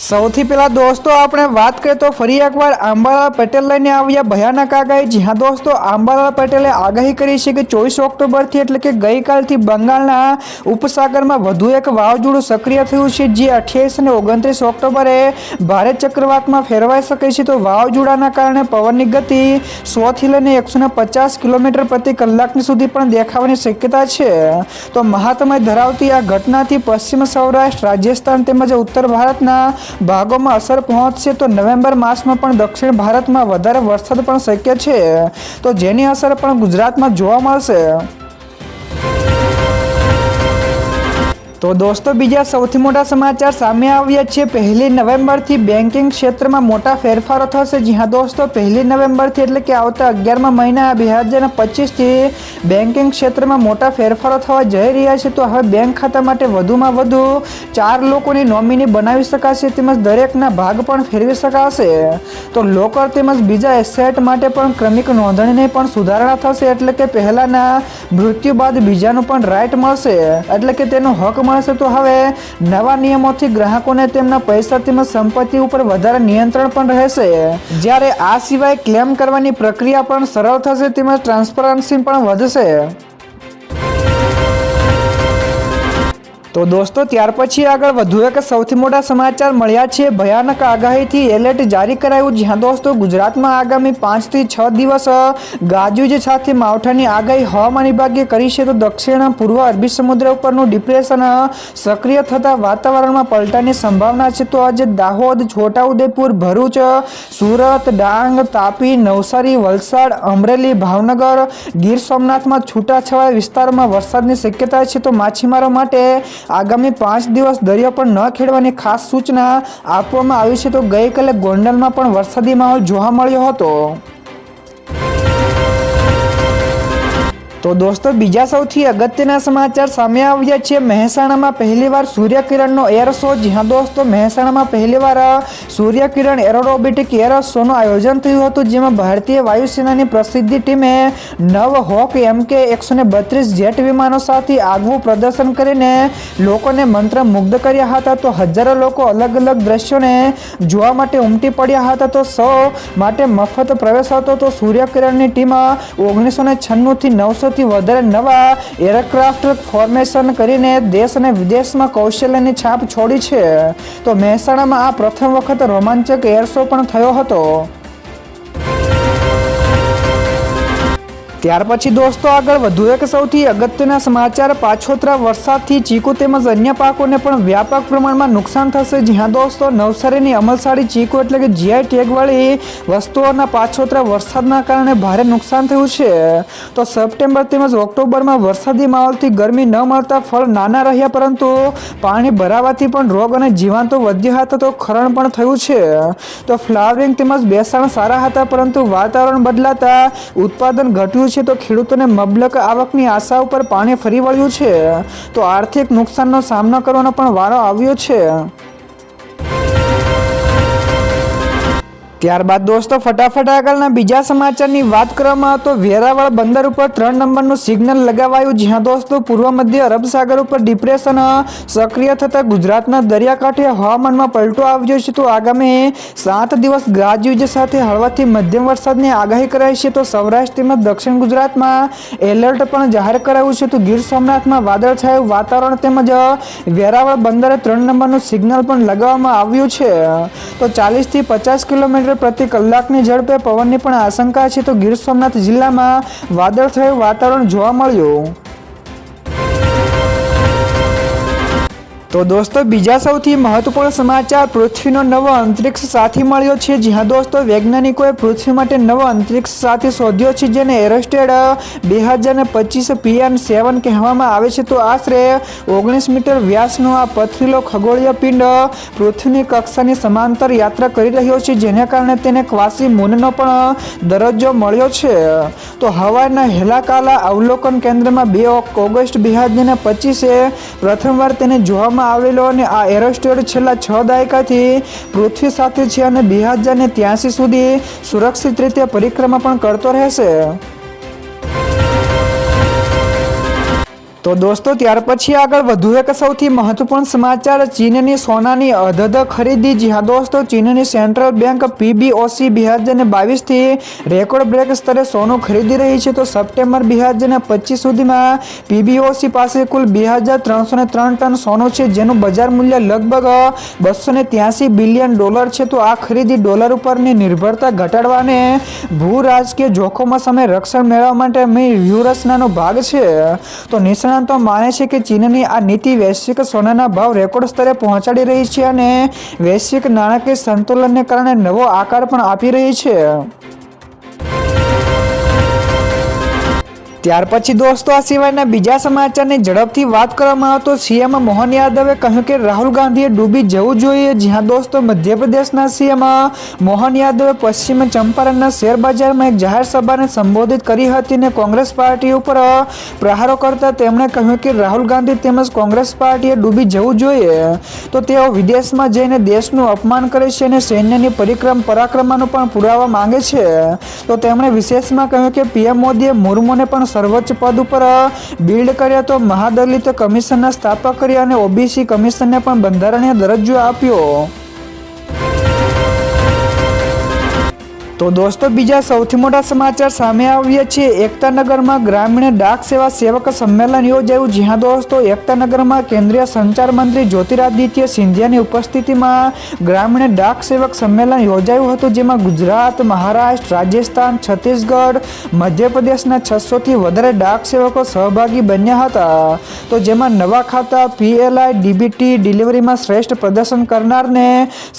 સૌથી પહેલાં દોસ્તો, આપણે વાત કરીએ તો ફરી એકવાર આંબાલાલ પટેલ લઈને આવ્યા ભયાનક આગાહી જી હા દોસ્તો આંબાલાલ પટેલે આગાહી કરી છે કે ચોવીસ ઓક્ટોબરથી એટલે કે ગઈકાલથી બંગાળના ઉપસાગરમાં વધુ એક વાવાઝોડું સક્રિય થયું છે, જે અઠ્યાવીસ અને ઓગણત્રીસ ઓક્ટોબરે ભારે ચક્રવાતમાં ફેરવાઈ શકે છે. તો વાવાઝોડાના કારણે પવનની ગતિ સોથી લઈને એકસો પચાસ કિલોમીટર પ્રતિ કલાકની સુધી પણ દેખાવાની શક્યતા છે. તો મહાત્મય ધરાવતી આ ઘટનાથી પશ્ચિમ સૌરાષ્ટ્ર, રાજસ્થાન તેમજ ઉત્તર ભારતના ભાગોમાં અસર પહોંચશે તો નવેમ્બર માસમાં પણ દક્ષિણ ભારતમાં વધારે વરસાદ પણ શક્ય છે. તો જેની અસર પણ ગુજરાતમાં જોવા મળશે? તો દોસ્તો, બીજા સૌથી મોટા સમાચાર સામે આવ્યા છે. પહેલી નવેમ્બરથી બેન્કિંગ ક્ષેત્રમાં મોટા ફેરફારો થશે. જી હા દોસ્તો, પહેલી નવેમ્બરથી એટલે કે આવતા અગિયારમા મહિના બે હજાર પચીસથી બેન્કિંગ ક્ષેત્રમાં મોટા ફેરફારો થવા જઈ રહ્યા છે. તો હવે બેંક ખાતા માટે વધુમાં વધુ ચાર લોકોની નોમિની બનાવી શકાશે, તેમજ દરેકના ભાગ પણ ફેરવી શકાશે. તો લોકર તેમજ બીજા એસેટ માટે પણ ક્રમિક નોંધણીને પણ સુધારણા થશે. એટલે કે પહેલાંના મૃત્યુ બાદ બીજાનું પણ રાઇટ મળશે. એટલે કે તેનો હક મળશે તો હવે નવા નિયમોથી ગ્રાહકોને તેમના પૈસા તેમજ સંપત્તિ ઉપર વધારે નિયંત્રણ પણ રહેશે. જ્યારે આ સિવાય ક્લેમ કરવાની પ્રક્રિયા પણ સરળ થશે, તેમજ ટ્રાન્સપરન્સી પણ વધશે. તો દોસ્તો, ત્યાર પછી આગળ વધુ એક સૌથી મોટા સમાચાર મળ્યા છે. ભયાનક આગાહીથી એલર્ટ જારી કરાયું. જ્યાં દોસ્તો, ગુજરાતમાં આગામી પાંચથી છ દિવસ ગાજવીજ સાથે માવઠાની આગાહી હવામાન વિભાગે કરી છે. તો દક્ષિણ, પૂર્વ અરબી સમુદ્ર ઉપરનું ડિપ્રેશન સક્રિય થતાં વાતાવરણમાં પલટાની સંભાવના છે. તો આજે દાહોદ, છોટાઉદેપુર, ભરૂચ સુરત, ડાંગ, તાપી, નવસારી, વલસાડ, અમરેલી, ભાવનગર, ગીર સોમનાથમાં છૂટાછવાયા વિસ્તારોમાં વરસાદની શક્યતા છે. તો માછીમારો માટે આગામી પાંચ દિવસ દરિયો પર ન ખેડવાની ખાસ સૂચના આપવામાં આવી છે તો ગઈકાલે ગોંડલમાં પણ વરસાદી માહોલ જોવા મળ્યો હતો. તો દોસ્તો, બીજા સૌથી અગત્યના સમાચાર સામે આવ્યા છે. મહેસાણામાં પહેલીવાર સૂર્યકિરણનો એર શો. જ્યાં દોસ્તો, મહેસાણામાં પહેલીવાર સૂર્યકિરણ એરોરોબેટિક એર શોનું આયોજન થયું હતું, જેમાં ભારતીય વાયુસેનાની પ્રસિદ્ધિ ટીમે નવ હોક એમકે એકસો ને બત્રીસ જેટ વિમાનો સાથે આગવું પ્રદર્શન કરીને લોકોને મંત્રમુગ્ધ કર્યા હતા. તો હજારો લોકો અલગ અલગ દ્રશ્યોને જોવા માટે ઉમટી પડ્યા હતા. તો સૌ માટે મફત પ્રવેશ હતો. તો સૂર્યકિરણની ટીમ ઓગણીસો ને છન્નુંથી નવસો થી વધારે નવા એરક્રાફ્ટ ફોર્મેશન કરીને દેશ અને વિદેશમાં કૌશલ્યની છાપ છોડી છે. તો મહેસાણામાં આ પ્રથમ વખત રોમાંચક એર શો પણ થયો હતો. ત્યાર પછી દોસ્તો આગળ વધુ એક સૌથી અગત્યના સમાચાર. પાછોતરા વરસાદથી ચીકુ તેમજ અન્ય પાકોને પણ વ્યાપક પ્રમાણમાં નુકસાન થશે. જ્યાં દોસ્તો નવસારીની અમલસાડી ચીકુ એટલે કે જીઆઈ ટેગવાળી વસ્તુઓના પાછોતરા વરસાદના કારણે ભારે નુકસાન થયું છે. તો સપ્ટેમ્બર તેમજ ઓક્ટોબરમાં વરસાદી માહોલથી ગરમી ન મળતા ફળ નાના રહ્યા, પરંતુ પાણી ભરાવાથી પણ રોગ અને જીવાંતો વધ્યા હતા તો ખરણ પણ થયું છે. તો ફ્લાવરિંગ તેમજ બેસાણ સારા હતા, પરંતુ વાતાવરણ બદલાતા ઉત્પાદન ઘટ્યું છે, તો ખેડૂતોને મબલક આવકની આશા ઉપર પાણી ફરી વળ્યું છે. તો આર્થિક નુકસાનનો સામનો કરવાનો પણ વારો આવ્યો છે. ત્યારબાદ દોસ્તો, ફટાફટ આગળના બીજા સમાચારની વાત કરવામાં તો વેરાવળ બંદર ઉપર ત્રણ નંબરનું સિગ્નલ લગાવાયું, જ્યાં દોસ્તો પૂર્વ મધ્ય અરબ સાગર ઉપર ડિપ્રેશન સક્રિય થતા ગુજરાતના દરિયાકાંઠે હવામાનમાં પલટો આવ્યો છે. તો આગામી સાત દિવસ ગાજવીજ સાથે હળવાથી મધ્યમ વરસાદની આગાહી કરાઈ છે. તો સૌરાષ્ટ્ર તેમજ દક્ષિણ ગુજરાતમાં એલર્ટ પણ જાહેર કરાયું છે. તો ગીર સોમનાથમાં વાદળછાયું વાતાવરણ તેમજ વેરાવળ બંદરે ત્રણ નંબરનું સિગ્નલ પણ લગાવવામાં આવ્યું છે. તો ચાલીસથી પચાસ કિલોમીટર પ્રતિ કલાકની ઝડપે પવનની પણ આશંકા છે, તો ગીર સોમનાથ જિલ્લામાં વાદળછાયું વાતાવરણ જોવા મળ્યું. તો દોસ્તો, બીજા સૌથી મહત્વપૂર્ણ સમાચાર પૃથ્વીનો નવો અંતરિક્ષ સાથી મળ્યો છે. જ્યાં દોસ્તો, વૈજ્ઞાનિકોએ પૃથ્વી માટે નવો અંતરિક્ષ સાથી શોધ્યો છે, જેને એરોસ્ટેડ બે હજાર ને પચીસ પીએન સેવન કહેવામાં આવે છે. તો આશરે ઓગણીસ મીટર વ્યાસનો આ પથરીલો ખગોળીય પિંડ પૃથ્વીની કક્ષાની સમાંતર યાત્રા કરી રહ્યો છે, જેને કારણે તેને ક્વાસી મૂનનો પણ દરજ્જો મળ્યો છે. તો હવાના હેલાકાલા અવલોકન કેન્દ્રમાં બે ઓગસ્ટ બે હજાર પચીસે પ્રથમવાર તેને જોવામાં બનાવવામાં આવેલો અને આ એરોસ્ટેડ છેલ્લા છ દાયકાથી પૃથ્વી સાથે છે અને બે હજાર ત્યાંસી સુધી સુરક્ષિત રીતે પરિક્રમા પણ કરતો રહેશે. તો દોસ્તો, ત્યાર પછી આગળ વધુ એક સૌથી મહત્વપૂર્ણ સમાચાર, ચીનની સોનાની અધધ ખરીદી. જી હા દોસ્તો, ચીનની સેન્ટ્રલ બેંક પીબીઓસી બે હજાર બાવીસથી રેકોર્ડ બ્રેક સ્તરે સોનું ખરીદી રહી છે, તો સપ્ટેમ્બર બે હજાર પચીસ સુધીમાં પીબીઓસી પાસે કુલ બે હજાર ત્રણસો ને ત્રણ ટન સોનું છે, જેનું બજાર મૂલ્ય લગભગ બસો ને ત્યાસી બિલિયન ડોલર છે. તો આ ખરીદી ડોલર ઉપરની નિર્ભરતા ઘટાડવાને ભૂ રાજકીય જોખમો સામે રક્ષણ મેળવવા માટે વ્યૂહરચનાનો ભાગ છે. તો નિષ્ણાત નિષ્ણાતો માને છે કે ચીનની આ નીતિ વૈશ્વિક સોનાના ભાવ રેકોર્ડ સ્તરે પહોંચાડી રહી છે અને વૈશ્વિક નાણાકીય સંતુલનને કારણે નવો આકાર પણ આપી રહી છે. ત્યાર પછી દોસ્તો, આ સિવાયના બીજા સમાચારની ઝડપથી વાત કરવામાં આવે તો સીએમ મોહન યાદવે કહ્યું કે રાહુલ ગાંધીએ ડૂબી જવું જોઈએ. જ્યાં દોસ્તો, મધ્યપ્રદેશના સીએમ મોહન યાદવે પશ્ચિમ ચંપારણના શેર બજારમાં એક જાહેર સભાને સંબોધિત કરી હતી અને કોંગ્રેસ પાર્ટી ઉપર પ્રહારો કરતા તેમણે કહ્યું કે રાહુલ ગાંધી તેમજ કોંગ્રેસ પાર્ટીએ ડૂબી જવું જોઈએ. તો તેઓ વિદેશમાં જઈને દેશનું અપમાન કરે છે અને સૈન્યની પરિક્રમ પરાક્રમાનો પણ પુરાવા માંગે છે. તો તેમણે વિશેષમાં કહ્યું કે પીએમ મોદીએ મુર્મુને પણ સર્વોચ્ચ પદ ઉપર બિલ્ડ કર્યા તો મહાદલિત કમિશનના સ્થાપક કર્યા અને ઓબીસી કમિશનને પણ બંધારણીય દરજ્જો આપ્યો. તો દોસ્તો, બીજા સૌથી મોટા સમાચાર સામે આવ્યા છે. એકતાનગરમાં ગ્રામીણ ડાક સેવા સેવક સંમેલન યોજાયું. જ્યાં દોસ્તો એકતાનગરમાં કેન્દ્રીય સંચાર મંત્રી જ્યોતિરાદિત્ય સિંધિયાની ઉપસ્થિતિમાં ગ્રામીણ ડાક સેવક સંમેલન યોજાયું હતું, જેમાં ગુજરાત, મહારાષ્ટ્ર, રાજસ્થાન, છત્તીસગઢ, મધ્યપ્રદેશના છસોથી વધારે ડાક સેવકો સહભાગી બન્યા હતા. તો જેમાં નવા ખાતા, પીએલઆઈ, ડીબીટી, ડિલિવરીમાં શ્રેષ્ઠ પ્રદર્શન કરનારને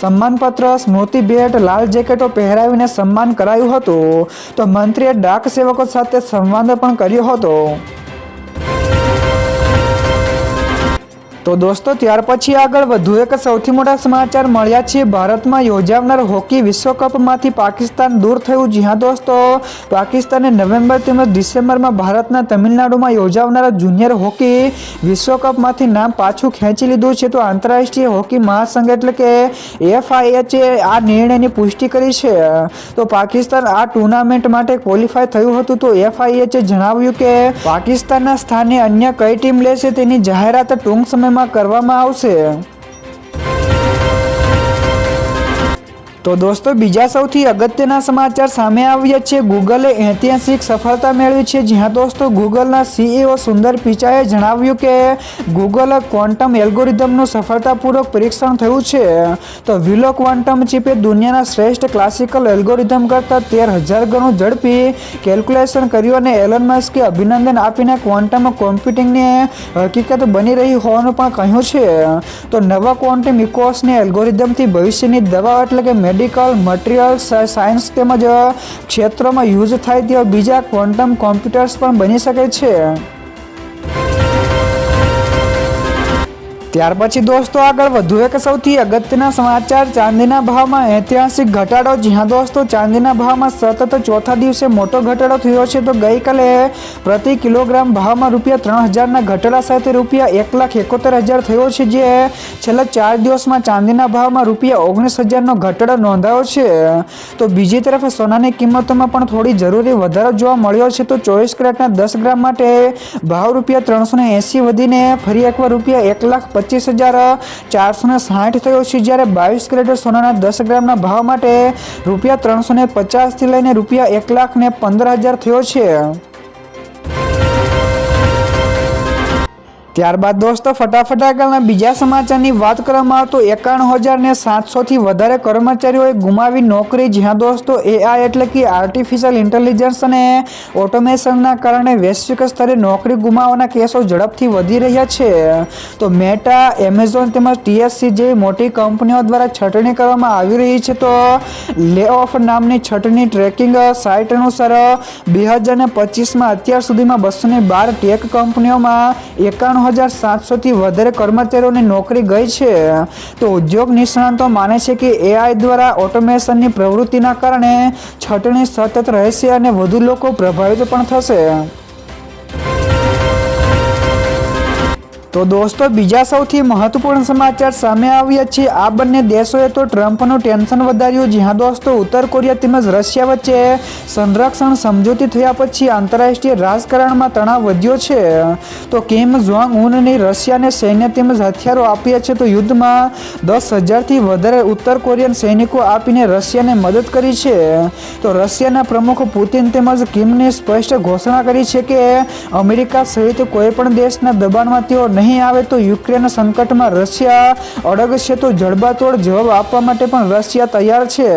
સન્માનપત્ર, સ્મૃતિ ભેટ, લાલ જેકેટો પહેરાવીને સન્માન કરાયું હતું. તો મંત્રીએ ડાક સેવકો સાથે સંવાદ પણ કર્યો હતો. તો દોસ્તો, ત્યાર પછી આગળ વધુ એક સૌથી મોટા સમાચાર મળ્યા છે. ભારતમાં યોજાનાર હોકી વિશ્વકપમાંથી પાકિસ્તાન દૂર થયું જી હા દોસ્તો. પાકિસ્તાને નવેમ્બર તેમજ ડિસેમ્બરમાં ભારતના તમિલનાડુમાં યોજાનારા જુનિયર હોકી વિશ્વકપમાંથી નામ પાછું ખેંચી લીધું છે. તો આંતરરાષ્ટ્રીય હોકી મહાસંઘ એટલે કે એફઆઈએચએ આ નિર્ણયની પુષ્ટિ કરી છે. તો પાકિસ્તાન આ ટુર્નામેન્ટ માટે ક્વોલિફાય થયું હતું. તો એફઆઈએચએ જણાવ્યું કે પાકિસ્તાનના સ્થાને અન્ય કઈ ટીમ લેશે તેની જાહેરાત ટૂંક સમયમાં કરવામાં આવશે? તો દોસ્તો, બીજા સૌથી અગત્યના સમાચાર સામે આવ્યા છે. ગૂગલે ઐતિહાસિક સફળતા મેળવી છે. જ્યાં દોસ્તો, ગૂગલના સીઈઓ સુંદર પિચાએ જણાવ્યું કે ગૂગલ ક્વોન્ટમ એલ્ગોરિધમનું સફળતાપૂર્વક પરીક્ષણ થયું છે. તો વિલો ક્વોન્ટમ ચીપે દુનિયાના શ્રેષ્ઠ ક્લાસિકલ એલ્ગોરિધમ કરતાં તેર હજાર ગણું ઝડપી કેલ્ક્યુલેશન કર્યું અને એલન મસ્કે અભિનંદન આપીને ક્વોન્ટમ કોમ્પ્યુટિંગની હકીકત બની રહી હોવાનું પણ કહ્યું છે. તો નવા ક્વોન્ટમ ઇકોસને એલ્ગોરિધમથી ભવિષ્યની દવા એટલે કે મેડિકલ મટીરિયલ્સ સાયન્સ તેમજ ક્ષેત્રોમાં યુઝ થાય તેવા બીજા ક્વોન્ટમ કોમ્પ્યુટર્સ પણ બની શકે છે. ત્યાર પછી દોસ્તો આગળ વધુ એક સૌથી અગત્યના સમાચાર, ચાંદીના ભાવમાં ઐતિહાસિક ઘટાડો. જ્યાં દોસ્તો ચાંદીના ભાવમાં સતત ચોથા દિવસે મોટો ઘટાડો થયો છે, તો ગઈકાલે પ્રતિ કિલોગ્રામ ભાવમાં રૂપિયા ત્રણ હજારના ઘટાડા સાથે રૂપિયા એક લાખ એકોતેર હજાર થયો છે, જે છેલ્લા ચાર દિવસમાં ચાંદીના ભાવમાં રૂપિયા ઓગણીસ હજારનો ઘટાડો નોંધાયો છે. તો બીજી તરફ સોનાની કિંમતોમાં પણ થોડી જરૂરી વધારો જોવા મળ્યો છે, તો ચોવીસ કેરેટના દસ ગ્રામ માટે ભાવ રૂપિયા ત્રણસો એંસી વધીને ફરી એકવાર રૂપિયા એક લાખ પચીસ હજાર ચારસો ને સાઠ થયો છે. જ્યારે બાવીસ કેરેટ સોનાના દસ ગ્રામના ભાવ માટે રૂપિયા ત્રણસો ને પચાસથી લઈને રૂપિયા એક લાખ ને પંદર હજાર થયો છે. ત્યારબાદ દોસ્તો, ફટાફટ આગળના બીજા સમાચારની વાત કરવામાં આવે તો એકાણું હજાર ને સાતસોથી વધારે કર્મચારીઓએ ગુમાવી નોકરી. જ્યાં દોસ્તો એઆઈ એટલે કે આર્ટિફિશિયલ ઇન્ટેલિજન્સ અને ઓટોમેશનના કારણે વૈશ્વિક સ્તરે નોકરી ગુમાવવાના કેસો ઝડપથી વધી રહ્યા છે. તો મેટા એમેઝોન તેમજ ટીએસસી જેવી મોટી કંપનીઓ દ્વારા છટણી કરવામાં આવી રહી છે, તો લે ઓફ નામની છટણી ટ્રેકિંગ સાઇટ અનુસાર બે હજાર પચીસમાં અત્યાર સુધીમાં બસો બાર ટેક કંપનીઓમાં એકાણું હજાર સાતસોથી વધારે કર્મચારીઓની નોકરી ગઈ છે. તો ઉદ્યોગ નિષ્ણાતો માને છે કે એઆઈ દ્વારા ઓટોમેશનની પ્રવૃત્તિના કારણે છટણી સતત રહેશે અને વધુ લોકો પ્રભાવિત પણ થશે. તો દોસ્તો, બીજા સૌથી મહત્વપૂર્ણ સમાચાર સામે આવ્યા છે. આ બંને દેશોએ તો ટ્રમ્પનું ટેન્શન વધાર્યું. જ્યાં દોસ્તો, ઉત્તર કોરિયા તેમજ રશિયા વચ્ચે સંરક્ષણ સમજૂતી થયા પછી આંતરરાષ્ટ્રીય રાજકારણમાં તણાવ વધ્યો છે. તો કિમ જોંગ ઉનની રશિયાને સૈન્ય તેમજ હથિયારો આપ્યા છે. તો યુદ્ધમાં દસ હજારથી વધારે ઉત્તર કોરિયન સૈનિકો આપીને રશિયાને મદદ કરી છે. તો રશિયાના પ્રમુખ પુતિન તેમજ કિમને સ્પષ્ટ ઘોષણા કરી છે કે અમેરિકા સહિત કોઈપણ દેશના દબાણમાં તેઓ નહીં આવે તો યુક્રેન સંકટમાં રશિયા અડગ છે તો જડબાતોડ જવાબ આપવા માટે પણ રશિયા તૈયાર છે.